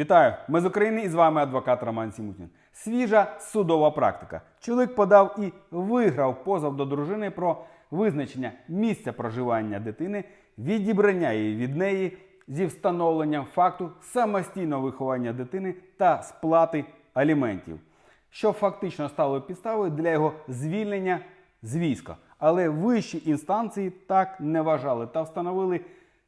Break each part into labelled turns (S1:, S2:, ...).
S1: Вітаю! Ми з України і з вами адвокат Роман Сімутін. Свіжа судова практика. Чоловік подав і виграв позов до дружини про визначення місця проживання дитини, відібрання її від неї зі встановленням факту самостійного виховання дитини та сплати аліментів, що фактично стало підставою для його звільнення з війська. Але вищі інстанції так не вважали та встановили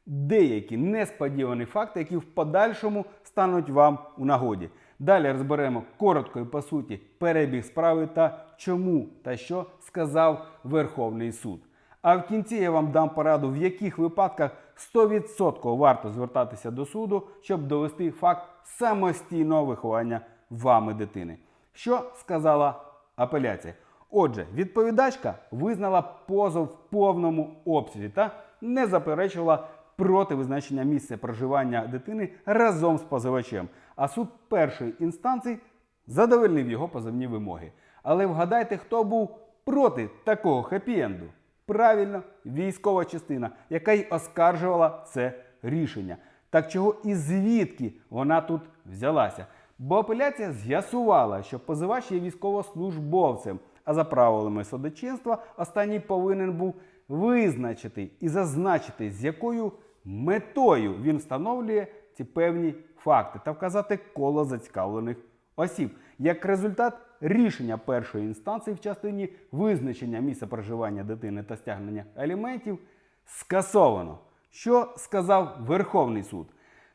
S1: деякі несподівані факти, які в подальшому стануть вам у нагоді. Далі розберемо коротко і по суті перебіг справи та чому та що сказав Верховний суд. А в кінці я вам дам пораду, в яких випадках 100% варто звертатися до суду, щоб довести факт самостійного виховання вами дитини. Що сказала апеляція? Отже, відповідачка визнала позов в повному обсязі та не заперечувала проти визначення місця проживання дитини разом з позивачем. А суд першої інстанції задовольнив його позовні вимоги. Але вгадайте, хто був проти такого хеппі-енду? Правильно, військова частина, яка й оскаржувала це рішення. Так чого і звідки вона тут взялася? Бо апеляція з'ясувала, що позивач є військовослужбовцем, а за правилами судочинства останній повинен був визначити і зазначити, з якою метою він встановлює ці певні факти та вказати коло зацікавлених осіб. Як результат, рішення першої інстанції в частині визначення місця проживання дитини та стягнення аліментів скасовано. Що сказав Верховний суд?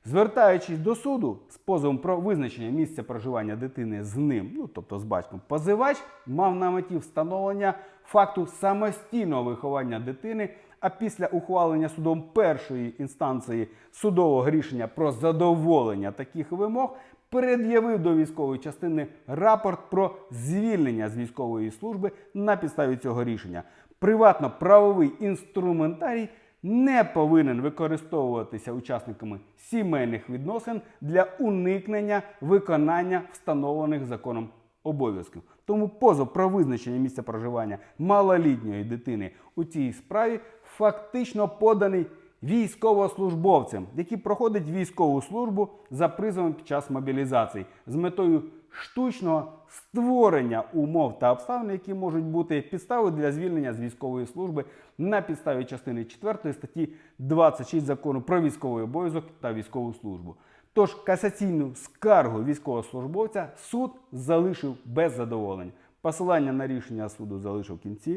S1: Звертаючись до суду з позовом про визначення місця проживання дитини з ним, ну тобто з батьком, позивач мав на меті встановлення факту самостійного виховання дитини. А після ухвалення судом першої інстанції судового рішення про задоволення таких вимог пред'явив до військової частини рапорт про звільнення з військової служби на підставі цього рішення. Приватно-правовий інструментарій не повинен використовуватися учасниками сімейних відносин для уникнення виконання встановлених законом обов'язків. Тому позов про визначення місця проживання малолітньої дитини у цій справі фактично поданий військовослужбовцям, які проходять військову службу за призовом під час мобілізації з метою штучного створення умов та обставин, які можуть бути підставою для звільнення з військової служби на підставі частини 4 статті 26 закону про військовий обов'язок та військову службу. Тож касаційну скаргу військовослужбовця суд залишив без задоволення. Посилання на рішення суду залишив в кінці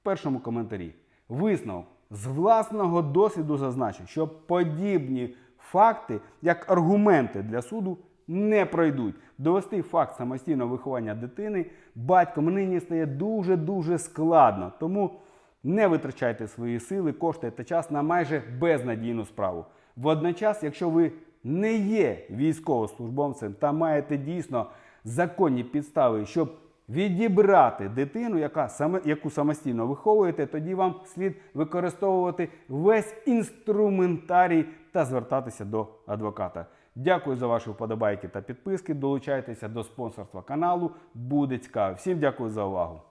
S1: в першому коментарі. Висновок з власного досвіду зазначив, що подібні факти, як аргументи для суду, не пройдуть. Довести факт самостійного виховання дитини батьком нині стає дуже дуже складно. Тому не витрачайте свої сили, кошти та час на майже безнадійну справу. Водночас, якщо ви не є військовослужбовцем та маєте дійсно законні підстави, щоб відібрати дитину, яка саме яку самостійно виховуєте, тоді вам слід використовувати весь інструментарій та звертатися до адвоката. Дякую за ваші вподобайки та підписки. Долучайтеся до спонсорства каналу. Буде цікаво. Всім дякую за увагу.